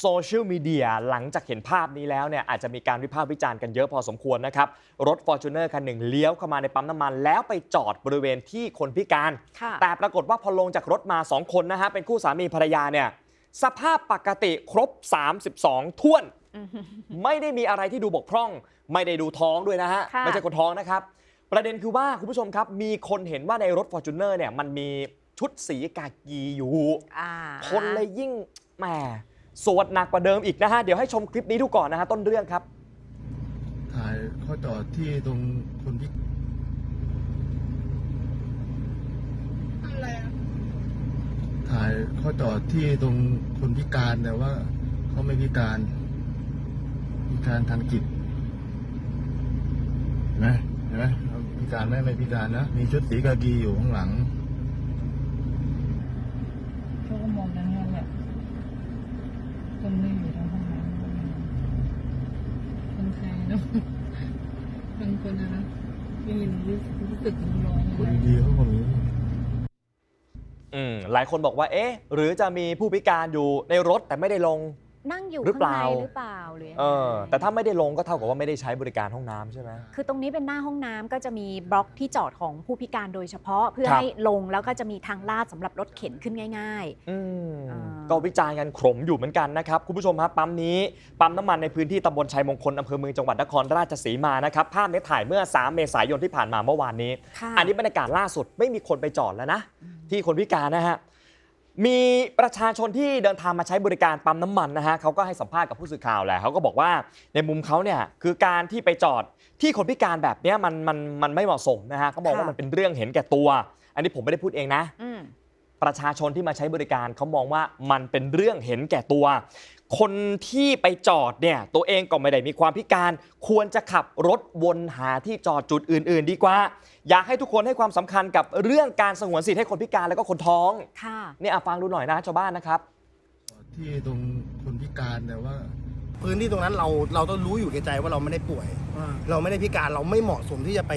โซเชียลมีเดียหลังจากเห็นภาพนี้แล้วเนี่ยอาจจะมีการวิพากษ์วิจารณ์กันเยอะพอสมควรนะครับ รถ f o r t u n e r คันหนึ่งเลี้ยวเข้ามาในปั๊มน้ำมันแล้วไปจอดบริเวณที่คนพิการค่ะแต่ปรากฏว่าพอลงจากรถมา 2 คนนะฮะเป็นคู่สามีภรรยาเนี่ยสภาพปกติครบ 32ท้วน ไม่ได้มีอะไรที่ดูบกพร่อง ไม่ได้ดูท้องด้วยนะฮะค่ะไม่ใช่คนท้องนะครับ ประเด็นคือว่าคุณผู้ชมครับ มีคนเห็นว่าในรถ f o r t u n e r เนี่ยมันมีชุดสีกากีอยู่อ่าคนเลยยิ่งแหม สวดหนักกว่าเดิมอีกนะฮะ เดี๋ยวให้ชมคลิปนี้ดูก่อนนะฮะ ต้นเรื่องครับ ถ่ายเขาจอดที่ตรงคนพิอะไรอะถ่ายเขาจอดที่ตรงคนพิการแต่ว่าเขาไม่พิการ พิการทางจิตเห็นไหมเห็นไหมเขาพิการไหมไม่พิการนะ มีชุดสีกากีอยู่ข้างหลัง เขาก็มองกันนั่นแหละคนไม่อยู่ทั้งห้องน้ำคนไทยเนาะ บางคนนะนะไม่เห็นรู้สึกรู้สึกร้อนคนเลยดีเขาก็มีอืมหลายคนบอกว่า เอ๊ะ หรือจะมีผู้พิการอยู่ในรถแต่ไม่ได้ลง นั่งอยู่หรือข้างเปล่าในหรือเปล่าหรือยังไงเออแต่ถ้าไม่ได้ลงก็เท่ากับว่าไม่ได้ใช้บริการห้องน้ำใช่ไหม คือตรงนี้เป็นหน้าห้องน้ำก็จะมีบล็อกที่จอดของผู้พิการโดยเฉพาะเพื่อครับ ให้ลงแล้วก็จะมีทางลาดสำหรับรถเข็นขึ้นง่าย อืมอ่า ก็วิจารณ์กันขมอยู่เหมือนกันนะครับ คุณผู้ชมครับปั๊มนี้ ปั๊มน้ำมันในพื้นที่ตำบลชัยมงคลอำเภอเมืองจังหวัดนครราชสีมานะครับ ภาพนี้ถ่ายเมื่อ 3 เมษายนที่ผ่านมาเมื่อวานนี้ ๆ ค่ะอันนี้บรรยากาศล่าสุดไม่มีคนไปจอดแล้วนะอืมที่คนพิการนะฮะ มีประชาชนที่เดินทางมาใช้บริการปั๊มน้ำมันนะฮะเขาก็ให้สัมภาษณ์กับผู้สื่อข่าวแหละเขาก็บอกว่าในมุมเขาเนี่ยคือการที่ไปจอดที่คนพิการแบบเนี้ยมันมันมันไม่เหมาะสมนะฮะเขาบอกว่ามันเป็นเรื่องเห็นแก่ตัว อันนี้ผมไม่ได้พูดเองนะ อืม ประชาชนที่มาใช้บริการเขามองว่ามันเป็นเรื่องเห็นแก่ตัว คนที่ไปจอดเนี่ยตัวเองก็ไม่ได้มีความพิการ ควรจะขับรถวนหาที่จอดจุดอื่น ๆ ดีกว่า อยากให้ทุกคนให้ความสำคัญกับเรื่องการสงวนสิทธิให้คนพิการแล้วก็คนท้องค่ะเนี่ยอะฟังดูหน่อยนะชาวบ้านนะครับที่ตรงคนพิการแต่ว่า พื้นที่ตรงนั้นเราเราต้องรู้อยู่แก่ใจว่าเราไม่ได้ป่วย เราไม่ได้พิการเราไม่เหมาะสมที่จะไป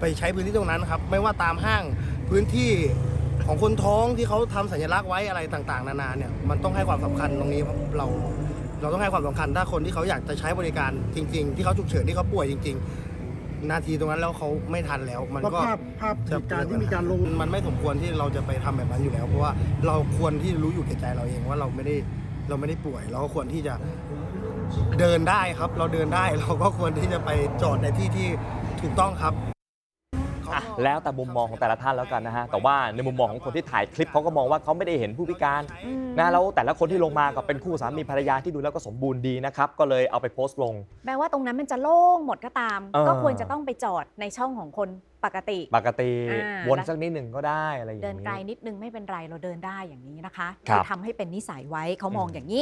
ไปใช้พื้นที่ตรงนั้นครับ ไม่ว่าตามห้างพื้นที่ ของคนท้องที่เขาทำสัญลักษณ์ไว้อะไรต่างๆ นานาเนี่ยมันต้องให้ความสำคัญตรงนี้เราเราต้องให้ความสำคัญถ้าคนที่เขาอยากจะใช้บริการจริง ๆ ที่เขาฉุกเฉินที่เขาป่วยจริง ๆ นาทีตรงนั้นแล้วเขาไม่ทันแล้ว มันก็ภาพภาพเหตุการณ์ที่มีการลงมันไม่สมควรที่เราจะไปทำแบบนั้นอยู่แล้ว เพราะว่าเราควรที่รู้อยู่แก่ใจเราเองว่าเราไม่ได้เราไม่ได้ป่วย เราก็ควรที่จะเดินได้ครับ เราเดินได้เราก็ควรที่จะไปจอดในที่ที่ถูกต้องครับ อะแล้วแต่มุมมองของแต่ละท่านแล้วกันนะฮะแต่ว่าในมุมมองของคนที่ถ่ายคลิปเขาก็มองว่าเขาไม่ได้เห็นผู้พิการอืมนะแล้วแต่ละคนที่ลงมาก็เป็นคู่สามีภรรยาที่ดูแล้วก็สมบูรณ์ดีนะครับก็เลยเอาไปโพสต์ลงแม้ว่าตรงนั้นมันจะโล่งหมดก็ตาม เออ ก็ควรจะต้องไปจอดในช่องของคนปกติ ปกติอ่า วนสักนิดหนึ่งก็ได้อะไรอย่างเดินนี้ ไกลนิดนึงไม่เป็นไรเราเดินได้อย่างนี้นะคะครับทำให้เป็นนิสัยไว้เขามองอืมอย่างนี้